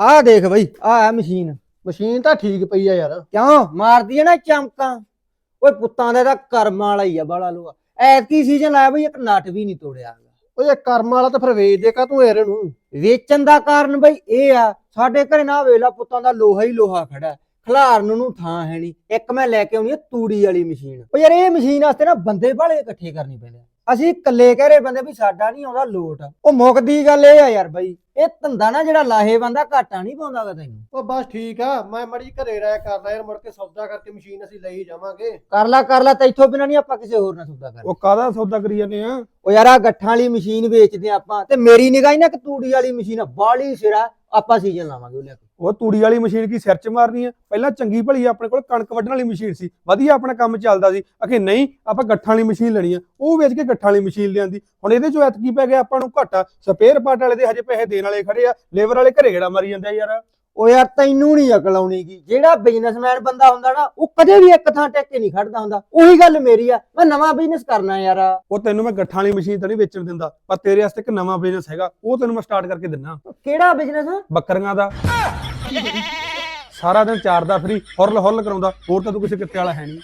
ਆਹ ਦੇਖ ਬਈ ਆਹ ਹੈ ਮਸ਼ੀਨ। ਮਸ਼ੀਨ ਤਾਂ ਠੀਕ ਪਈ ਆ ਯਾਰ। ਕਿਉਂ? ਮਾਰਦੀ ਹੈ ਨਾ ਚਮਕਾਂ। ਓਏ ਪੁੱਤਾਂ ਦਾ ਤਾਂ ਕਰਮਾਂ ਵਾਲਾ ਹੀ ਆ ਬਾਲਾ ਲੋਆ ਐਤਕੀ ਸੀਜ਼ਨ ਆਇਆ ਬਈ ਇੱਕ ਨਟ ਵੀ ਨਹੀਂ ਤੋੜਿਆ। ਓਏ ਕਰਮ ਵਾਲਾ ਤਾਂ ਫਿਰ ਵੇਚ ਦੇ ਕਾ ਤੂੰ ਯਾਰ ਇਹਨੂੰ ਵੇਚਣ ਦਾ ਕਾਰਨ ਬਈ ਇਹ ਆ ਸਾਡੇ ਘਰੇ ਨਾ ਵੇਲਾ ਪੁੱਤਾਂ ਦਾ ਲੋਹਾ ਹੀ ਲੋਹਾ ਖੜਾ। ਖਿਲਾਰਨ ਨੂੰ ਥਾਂ ਹੈ ਨਹੀਂ। ਇੱਕ ਮੈਂ ਲੈ ਕੇ ਆਉਣੀ ਆ ਤੂੜੀ ਵਾਲੀ ਮਸ਼ੀਨ। ਓ ਯਾਰ ਇਹ ਮਸ਼ੀਨ ਵਾਸਤੇ ਨਾ ਬੰਦੇ ਬਾਲੇ ਇਕੱਠੇ ਕਰਨੀ ਪੈਂਦੇ ਆ। ਅਸੀਂ ਇਕੱਲੇ ਕਹਿ ਰਹੇ ਬੰਦੇ ਵੀ ਸਾਡਾ ਨਹੀਂ ਆਉਂਦਾ ਲੋਟ। ਉਹ ਮੁੱਕਦੀ ਗੱਲ ਇਹ ਆ ਯਾਰ ਬਈ ਇਹ ਧੰਦਾ ਨਾ ਜਿਹੜਾ ਲਾਹੇ ਬੰਦਾ ਘਾਟਾ ਨਹੀਂ ਪਾਉਂਦਾਗਾ ਤੈਨੂੰ। ਉਹ ਬਸ ਠੀਕ ਆ ਮੈਂ ਮੜੀ ਘਰੇ ਰਹਿ ਕਰਦਾ ਯਾਰ ਮੁੜ ਕੇ ਸੌਦਾ ਕਰਕੇ ਮਸ਼ੀਨ ਅਸੀਂ ਲਈ ਜਾਵਾਂਗੇ। ਕਰ ਲਾ ਕਰ ਲਾ ਤੈਥੋਂ ਬਿਨਾਂ ਨਹੀਂ ਆਪਾਂ ਕਿਸੇ ਹੋਰ ਨਾਲ ਸੌਦਾ ਕਰ ਉਹ ਕਾਹਦਾ ਸੌਦਾ ਕਰੀ ਜਾਂਦੇ ਆ? ਉਹ ਯਾਰ ਆ ਗੱਠਾਂ ਵਾਲੀ ਮਸ਼ੀਨ ਵੇਚਦੇ ਆ ਆਪਾਂ ਤੇ ਮੇਰੀ ਨਿਗਾਹ ਨਾ ਕਿ ਤੂੜੀ ਵਾਲੀ ਮਸ਼ੀਨ ਆ ਬਾਲੀ ਸਿਰਾ ਆਪਾਂ ਸੀਜ਼ਨ ਲਾਵਾਂਗੇ ਉਹ ਲੈ ਕੇ। ਉਹ ਤੂੜੀ ਵਾਲੀ ਮਸ਼ੀਨ ਕੀ ਸਿਰ 'ਚ ਮਾਰਨੀ ਆ? ਪਹਿਲਾਂ ਚੰਗੀ ਭਲੀ ਆਪਣੇ ਕੋਲ ਕਣਕ ਵੱਢਣ ਵਾਲੀ ਮਸ਼ੀਨ ਸੀ। ਵਧੀਆ ਆਪਣਾ ਕੰਮ ਚੱਲਦਾ ਸੀ। ਅਖੇ ਨਹੀਂ ਆਪਾਂ ਗੱਠਾਂ ਵਾਲੀ ਮਸ਼ੀਨ ਲੈਣੀ ਆ। ਉਹ ਵੇਚ ਕੇ ਗੱਠਾਂ ਵਾਲੀ ਮਸ਼ੀਨ ਲਿਆਂਦੀ। ਹੁਣ ਇਹਦੇ ਚੋਂ ਐਤਕੀ ਪੈ ਗਿਆ ਆਪਾਂ ਨੂੰ ਘਾਟਾ। ਸਪੇਅਰ ਪਾਰਟ ਵਾਲੇ ਦੇ ਹਜੇ ਪੈਸੇ ਦੇਣ ਵਾਲੇ ਖੜੇ ਆ। ਲੇਬਰ ਵਾਲੇ ਘਰੇ ਗੇੜਾ ਮਾਰੀ ਜਾਂਦੇ ਆ ਯਾਰ। ਉਹ ਯਾਰ ਤੈਨੂੰ ਨਹੀਂ ਅਕਲ ਆਉਣੀ ਗੀ। ਜਿਹੜਾ ਬਿਜ਼ਨਸਮੈਨ ਬੰਦਾ ਹੁੰਦਾ ਨਾ ਉਹ ਕਦੇ ਵੀ ਇੱਕ ਥਾਂ ਟਿਕ ਕੇ ਨਹੀਂ ਖੜਦਾ ਹੁੰਦਾ। ਉਹੀ ਗੱਲ ਮੇਰੀ ਆ। ਮੈਂ ਨਵਾਂ ਬਿਜ਼ਨਸ ਕਰਨਾ ਯਾਰ। ਉਹ ਤੈਨੂੰ ਮੈਂ ਗੱਠਾਂ ਵਾਲੀ ਮਸ਼ੀਨ ਤਾਂ ਨਹੀਂ ਵੇਚਣ ਦਿੰਦਾ। ਪਰ ਤੇਰੇ ਵਾਸਤੇ ਇੱਕ ਨਵਾਂ ਬਿਜ਼ਨਸ ਹੈਗਾ। ਉਹ ਤੈਨੂੰ ਮੈਂ ਸਟਾਰਟ ਕਰਕੇ ਦਿੰਨਾ। ਕਿਹੜਾ ਬਿਜ਼ਨਸ ਬੱਕਰੀਆਂ ਦਾ। ਸਾਰਾ ਦਿਨ ਚਾਰਦਾ ਫਰੀ ਹੁਰਲ ਹੁਰਲ ਕਰਾਉਂਦਾ, ਹੋਰ ਤਾਂ ਤੂੰ ਕਿਸੇ ਕਿੱਤੇ ਵਾਲਾ ਹੈ ਨਹੀਂ।